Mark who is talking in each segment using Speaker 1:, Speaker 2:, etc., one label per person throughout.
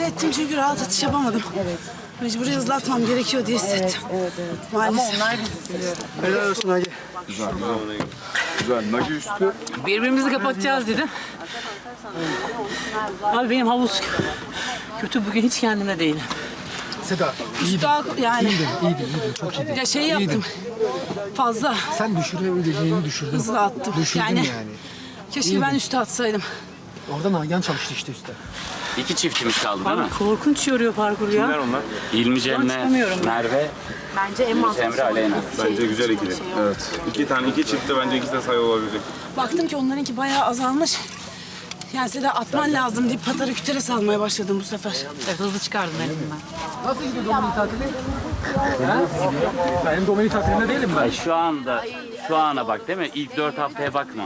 Speaker 1: acele ettim çünkü rahat atış yapamadım. Evet. Mecburi hızlatmam gerekiyor diye hissettim.
Speaker 2: Evet, evet.
Speaker 1: Maalesef.
Speaker 2: Onlar bizi seviyor.
Speaker 3: Helal olsun Hagi.
Speaker 4: Güzel. Nagi üstü.
Speaker 5: Birbirimizi kapatacağız dedim. Abi benim havuz kötü bugün hiç kendimde değilim.
Speaker 3: Seda
Speaker 1: Üstü al- yani
Speaker 3: iyiydin, iyiydin, iyiydin. Çok iyiydin.
Speaker 1: ya şey yaptım. Fazla
Speaker 3: Sen düşürebileceğini düşürdün.
Speaker 1: hızlı attım.
Speaker 3: Düşürdün
Speaker 1: yani,
Speaker 3: yani.
Speaker 1: keşke ben üstü atsaydım.
Speaker 3: Orada Nagihan çalıştı işte üstte.
Speaker 6: İki çiftimiz kaldı değil mi?
Speaker 5: Korkunç yoruyor parkur ya.
Speaker 4: onlar?
Speaker 6: İlmi Cemre,
Speaker 5: çıkamıyorum ben.
Speaker 6: Merve,
Speaker 2: Bence en mantıklı.
Speaker 6: Emre, Aleyna.
Speaker 4: Bence güzel ikili. Evet. İki tane iki çiftte bence ikisi de sayı olabilecek.
Speaker 1: Baktım ki onlarınki bayağı azalmış. Yani Seda atman lazım deyip patarı kütere salmaya başladım bu sefer.
Speaker 5: Evet hızlı çıkardım en azından.
Speaker 3: Nasıl gidiyor Domini tatili? Ha? Benim Domini tatilinde değilim ben.
Speaker 6: Ay şu anda, şu ana bak değil mi? İlk dört haftaya bakma.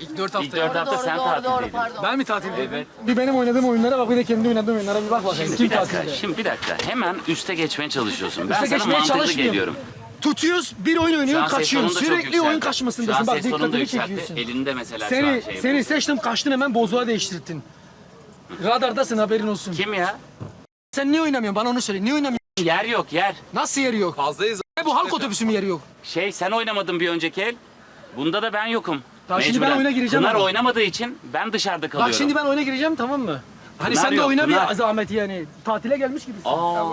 Speaker 3: İlk dört
Speaker 6: İlk dört hafta sen tatildeydin.
Speaker 3: Ben mi tatildeyim?
Speaker 6: Evet.
Speaker 3: Bir benim oynadığım oyunlara bak bir de kendi oynadığım oyunlara bir bak bakayım. Kim
Speaker 6: Bir dakika,
Speaker 3: tatilde?
Speaker 6: şimdi bir dakika. Hemen üste geçmeye çalışıyorsun. Ben
Speaker 3: Üste
Speaker 6: sana
Speaker 3: geçmeye
Speaker 6: mantıklı
Speaker 3: çalışmıyorum.
Speaker 6: geliyorum.
Speaker 3: Tutuyoruz, bir oyun
Speaker 6: Şu
Speaker 3: oynuyorsun,
Speaker 6: an ses
Speaker 3: kaçıyorsun.
Speaker 6: tonunu da çok
Speaker 3: Sürekli oyun
Speaker 6: Şu an
Speaker 3: kaçmasındasın. Bak
Speaker 6: ses da
Speaker 3: dikkatimi
Speaker 6: yükseltti.
Speaker 3: çekiyorsun.
Speaker 6: Elinde mesela şu
Speaker 3: Seni,
Speaker 6: an şey
Speaker 3: seni
Speaker 6: yapıyorsun.
Speaker 3: seçtim, kaçtın hemen bozuğa değiştirdin. Radardasın haberin olsun.
Speaker 6: Kim ya?
Speaker 3: Sen niye oynamıyorsun? Bana onu söyle. Niye oynamıyorsun?
Speaker 6: Yer yok yer.
Speaker 3: Nasıl yeri yok?
Speaker 4: Fazlayız.
Speaker 3: Ne bu halk otobüsü mü yeri yok?
Speaker 6: Şey sen oynamadın bir önceki el. Bunda da ben yokum.
Speaker 3: Tamam, şimdi ben
Speaker 6: Mecburen.
Speaker 3: oyuna gireceğim
Speaker 6: Pınar
Speaker 3: ama.
Speaker 6: oynamadığı için ben dışarıda kalıyorum.
Speaker 3: Bak şimdi ben oyuna gireceğim tamam mı? Hani
Speaker 6: Pınar
Speaker 3: sen de
Speaker 6: yok,
Speaker 3: oyna
Speaker 6: Pınar.
Speaker 3: bir zahmet yani. Tatile gelmiş gibisin.
Speaker 6: Aa,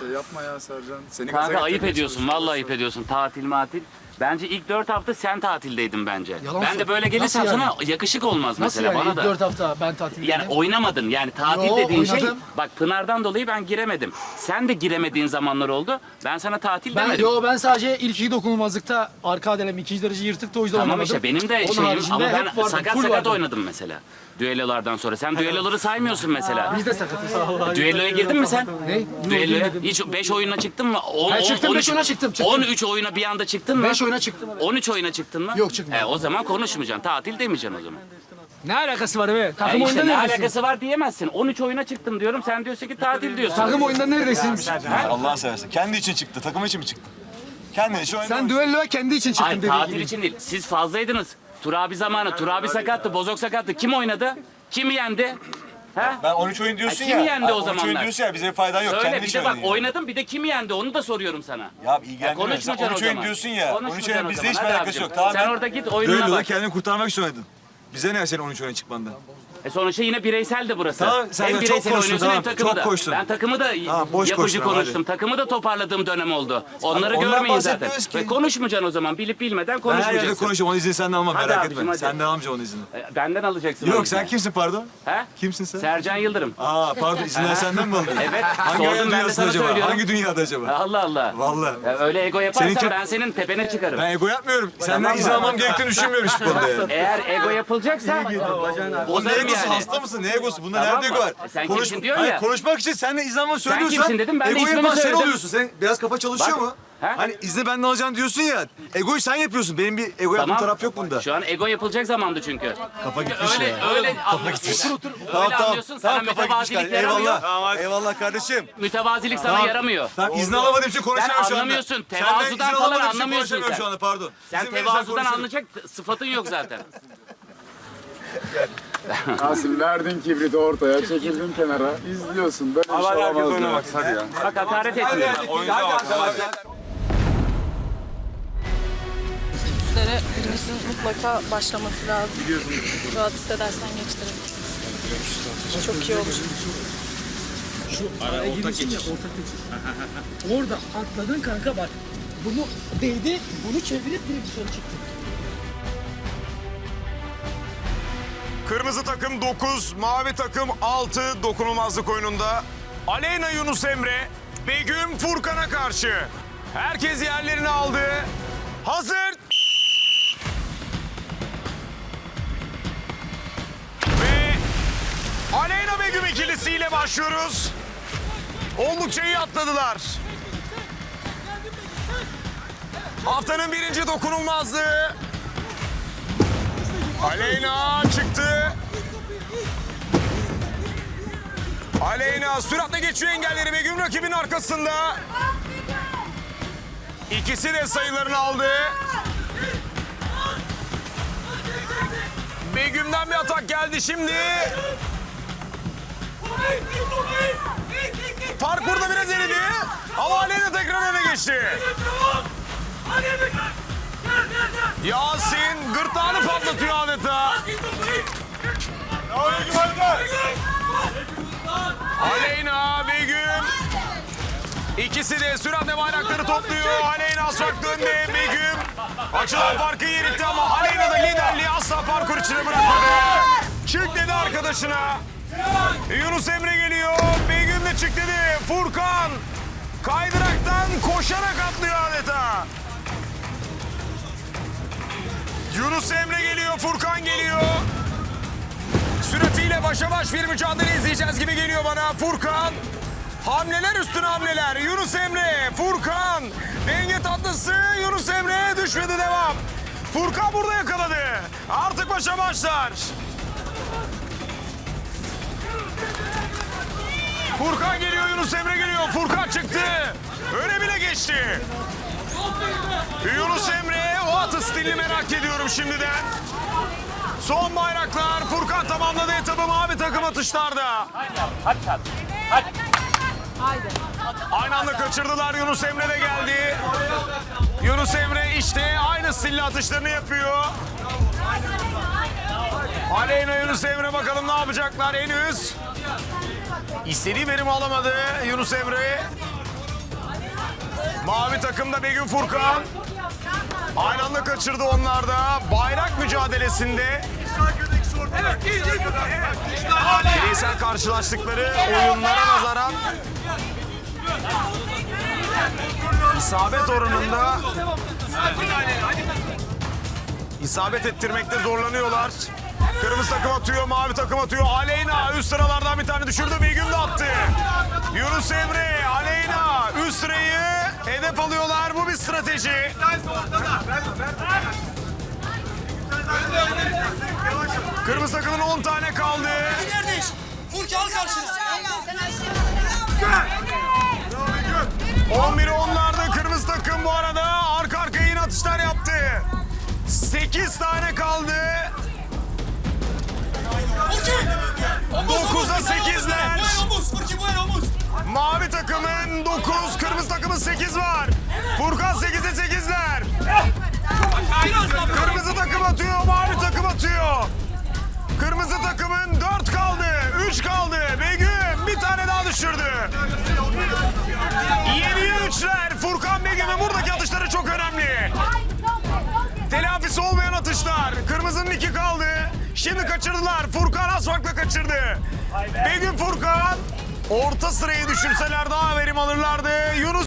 Speaker 4: Şey yapma ya Sercan. Seni
Speaker 6: kanka
Speaker 4: gaza
Speaker 6: ayıp
Speaker 4: getirmeye
Speaker 6: ediyorsun. Vallahi ayıp ediyorsun. Tatil matil. Bence ilk dört hafta sen tatildeydin bence.
Speaker 3: Yalan
Speaker 6: ben de
Speaker 3: söyle-
Speaker 6: böyle gelirsem
Speaker 3: Nasıl yani?
Speaker 6: sana yakışık olmaz
Speaker 3: Nasıl
Speaker 6: mesela
Speaker 3: yani?
Speaker 6: bana da.
Speaker 3: dört hafta ben tatildeydim.
Speaker 6: Yani oynamadın. Yani tatil
Speaker 3: Yo,
Speaker 6: dediğin şey
Speaker 3: oynadım.
Speaker 6: bak Pınar'dan dolayı ben giremedim. Sen de giremediğin zamanlar oldu. Ben sana tatil
Speaker 3: ben,
Speaker 6: demedim.
Speaker 3: yo ben sadece ilk iki dokunulmazlıkta arka adalem ikinci derece yırtıkta o yüzden
Speaker 6: Tamam
Speaker 3: oynamadım.
Speaker 6: işte benim de
Speaker 3: Onun
Speaker 6: şeyim
Speaker 3: haricinde
Speaker 6: ama
Speaker 3: hep
Speaker 6: ben
Speaker 3: vardım,
Speaker 6: sakat
Speaker 3: full
Speaker 6: sakat
Speaker 3: vardım.
Speaker 6: oynadım mesela. Düellolardan sonra. Sen düelloları saymıyorsun mesela.
Speaker 3: Biz de sakatız.
Speaker 6: Düelloya girdin mi sen?
Speaker 3: Ne?
Speaker 6: Düelloya hiç 5 oyuna çıktın mı? On,
Speaker 3: Ha, çıktım,
Speaker 6: on-
Speaker 3: beş
Speaker 6: 13
Speaker 3: oyuna çıktım, çıktım.
Speaker 6: 13 oyuna bir anda çıktın mı?
Speaker 3: 5 oyuna çıktım.
Speaker 6: 13 oyuna çıktın mı?
Speaker 3: Yok, çıkmadım.
Speaker 6: E, o zaman konuşmayacaksın. Tatil demeyeceksin o zaman.
Speaker 3: Ne alakası var be?
Speaker 6: E,
Speaker 3: Takım
Speaker 6: işte
Speaker 3: oyunda
Speaker 6: ne
Speaker 3: neredesin?
Speaker 6: alakası var diyemezsin. 13 oyuna çıktım diyorum. Sen diyorsun ki tatil diyorsun.
Speaker 3: Takım oyunda neredesin?
Speaker 7: Allah seversen. Kendi için çıktı, takım için mi çıktı? Kendi için oynadı.
Speaker 3: Sen düelloya kendi için çıktın
Speaker 6: Ay
Speaker 3: dediğin
Speaker 6: tatil
Speaker 3: gibi.
Speaker 6: için değil. Siz fazlaydınız. Turabi zamanı. Turabi sakattı. Bozok sakattı. Kim oynadı? Kim yendi? He?
Speaker 7: Ben 13 oyun diyorsun ya.
Speaker 6: kim yendi o
Speaker 7: 13 oyun
Speaker 6: zamanlar?
Speaker 7: diyorsun ya bize bir faydan yok.
Speaker 6: Söyle
Speaker 7: Kendi
Speaker 6: bir de bak
Speaker 7: oynadın
Speaker 6: oynadım bir de kim yendi onu da soruyorum sana.
Speaker 7: Ya ilgilendirmiyor. Sen
Speaker 6: konuşmayacaksın
Speaker 7: 13
Speaker 6: o
Speaker 7: oyun
Speaker 6: zaman.
Speaker 7: diyorsun ya. 13
Speaker 6: Konuşmayacaksın
Speaker 7: oyun
Speaker 6: o
Speaker 7: bizde
Speaker 6: zaman.
Speaker 7: hiçbir
Speaker 6: Hadi
Speaker 7: alakası
Speaker 6: abicim.
Speaker 7: yok. Tamam.
Speaker 6: Sen orada git oyununa
Speaker 7: Düelloda
Speaker 6: bak.
Speaker 7: kendini kurtarmak için oynadın. Bize ne senin 13 oyuna çıkmandan?
Speaker 6: E sonuçta yine bireysel de burası.
Speaker 7: Tamam, sen
Speaker 6: hem
Speaker 7: de çok
Speaker 6: bireysel
Speaker 7: koştun,
Speaker 6: oynuyorsun hem
Speaker 7: tamam,
Speaker 6: takımı
Speaker 7: çok
Speaker 6: da.
Speaker 7: koştun.
Speaker 6: Ben takımı da
Speaker 7: Tamam, boş
Speaker 6: yapıcı
Speaker 7: koştun ama
Speaker 6: konuştum. Takımı da toparladığım dönem oldu. Onları
Speaker 7: ondan
Speaker 6: görmeyin zaten.
Speaker 7: bahsetmiyoruz ki.
Speaker 6: Ve konuşmayacaksın o zaman. Bilip bilmeden
Speaker 7: Ben her yerde
Speaker 6: konuşmayacaksın.
Speaker 7: konuşuyorum. Onun izni senden almam
Speaker 6: Hadi
Speaker 7: merak
Speaker 6: abicim,
Speaker 7: etme.
Speaker 6: hadi.
Speaker 7: Senden almayacağım onun izni.
Speaker 6: E, Benden alacaksın. o
Speaker 7: Yok
Speaker 6: yüzden.
Speaker 7: sen kimsin pardon?
Speaker 6: He?
Speaker 7: Kimsin sen?
Speaker 6: Sercan Yıldırım.
Speaker 7: Aa pardon izinler senden mi aldın?
Speaker 6: Evet.
Speaker 7: Hangi
Speaker 6: Sordum, ben de
Speaker 7: dünyasında
Speaker 6: sana
Speaker 7: acaba?
Speaker 6: söylüyorum.
Speaker 7: Hangi dünyada acaba?
Speaker 6: Allah Allah.
Speaker 7: Vallahi.
Speaker 6: Ya öyle ego yaparsan
Speaker 7: Seninki-
Speaker 6: ben senin tepene çıkarım.
Speaker 7: Ben ego yapmıyorum. Senden izin almam gerektiğini düşünmüyorum hiçbir konuda yani.
Speaker 6: Eğer ego yapılacaksa
Speaker 7: O ne
Speaker 6: bozarım
Speaker 7: egosu?
Speaker 6: yani.
Speaker 7: Hasta mısın? Ne egosu? Bunda
Speaker 6: Tamam
Speaker 7: nerede
Speaker 6: mı?
Speaker 7: ego var?
Speaker 6: E sen kimsin
Speaker 7: Hayır,
Speaker 6: ya.
Speaker 7: Konuşmak için sen de almanı söylüyorsan.
Speaker 6: kimsin dedim, ben de
Speaker 7: egoyu
Speaker 6: ismimi
Speaker 7: yapan sen
Speaker 6: söyledim.
Speaker 7: oluyorsun. Sen biraz kafa çalışıyor
Speaker 6: Bak,
Speaker 7: mu?
Speaker 6: he?
Speaker 7: Hani izni benden alacaksın diyorsun ya. Egoyu sen yapıyorsun. Benim bir ego yaptığım taraf yok bunda.
Speaker 6: Şu an ego yapılacak zamandı çünkü.
Speaker 7: Kafa gitmiş
Speaker 6: Öyle
Speaker 7: ya.
Speaker 6: öyle anlıyorsun.
Speaker 7: Tamam
Speaker 6: öyle
Speaker 7: tamam.
Speaker 6: anlıyorsun. Sana
Speaker 7: Tamam kafa gitmiş.
Speaker 6: mütevazilik
Speaker 7: kardeşim.
Speaker 6: yaramıyor.
Speaker 7: Eyvallah. Eyvallah kardeşim.
Speaker 6: Mütevazilik sana
Speaker 7: Tamam.
Speaker 6: yaramıyor.
Speaker 7: Tamam izni alamadığım için konuşamıyorum şu anda.
Speaker 6: anlamıyorsun.
Speaker 7: Senden
Speaker 6: Tevazudan falan
Speaker 7: için
Speaker 6: anlamıyorsun
Speaker 7: konuşamıyorum
Speaker 6: sen.
Speaker 7: şu anda pardon.
Speaker 6: Sen
Speaker 7: İzin verirsen
Speaker 6: tevazudan
Speaker 7: konuşurum.
Speaker 6: anlayacak sıfatın yok zaten.
Speaker 4: Rasim verdin kibriti ortaya, çekildin kenara. İzliyorsun. Böyle bir şey olamaz ya.
Speaker 7: hadi ya.
Speaker 6: Bak hakaret etmiyor.
Speaker 7: Oyuncağa bak.
Speaker 8: üstlere birinizin mutlaka başlaması lazım. Rahat hissedersen geçtirin. Çok iyi olur.
Speaker 3: Araya girişin ya ortak geçiş. Orada atladın kanka bak. Bunu değdi, bunu çevirip direkt dışarı çıktı.
Speaker 9: Kırmızı takım 9, mavi takım 6 dokunulmazlık oyununda. Aleyna Yunus Emre, Begüm Furkan'a karşı. Herkes yerlerini aldı. Hazır. Ve Aleyna Begüm ikilisiyle başlıyoruz. Oldukça iyi atladılar. Haftanın birinci dokunulmazlığı. Aleyna çıktı. Aleyna süratle geçiyor engelleri ve güm rakibin arkasında. İkisi de sayılarını aldı. Begüm'den bir atak geldi şimdi. Fark burada biraz eridi. Ama Aleyna tekrar öne geçti. Yasin gırtlağını patlatıyor adeta. Aleyna, Begüm. İkisi de süratle bayrakları topluyor. Aleyna asfalt önde. Begüm açılan farkı yeritti ama Aleyna da liderliği asla parkur içine bırakmadı. Çık dedi arkadaşına. Yunus Emre geliyor. Begüm de çık dedi. Furkan kaydıraktan koşarak atlıyor adeta. Yunus Emre geliyor, Furkan geliyor. Süratiyle başa baş bir mücadele izleyeceğiz gibi geliyor bana. Furkan, hamleler üstüne hamleler. Yunus Emre, Furkan, denge tatlısı Yunus Emre düşmedi devam. Furkan burada yakaladı. Artık başa başlar. Furkan geliyor, Yunus Emre geliyor. Furkan çıktı. Öne bile geçti. Yunus Emre o atı stilini merak ediyorum şimdiden. Son bayraklar Furkan tamamladı etabı mavi takım atışlarda. Aynı anda kaçırdılar Yunus Emre de geldi. Yunus Emre işte aynı stille atışlarını yapıyor. Aleyna Yunus Emre bakalım ne yapacaklar henüz. İstediği verimi alamadı Yunus Emre. Mavi takımda Begüm Furkan. Aynı anda kaçırdı onlar da. Bayrak mücadelesinde. Bireysel karşılaştıkları oyunlara nazaran isabet oranında isabet ettirmekte zorlanıyorlar. Kırmızı takım atıyor, mavi takım atıyor. Aleyna üst sıralardan bir tane düşürdü. Begüm de attı. Yunus Emre, Aleyna üst sırayı hedef alıyorlar. Bu bir strateji. Kırmızı takımın 10 tane kaldı.
Speaker 3: Furkan karşına.
Speaker 9: 11'i onlarda kırmızı takım bu arada arka arkaya yine atışlar yaptı. 8 tane kaldı. Mavi takımın 9, kırmızı takımın 8 var. Furkan 8'e 8'ler. Kırmızı takım atıyor, mavi takım atıyor. Kırmızı takımın 4 kaldı, 3 kaldı. Begüm bir tane daha düşürdü. 7'ye 3'ler. Furkan Begüm'ün buradaki atışları çok önemli. Telafisi olmayan atışlar. Kırmızının iki kaldı. Şimdi kaçırdılar. Furkan az farkla kaçırdı. Begüm Furkan Orta sırayı düşürseler daha verim alırlardı. Yunus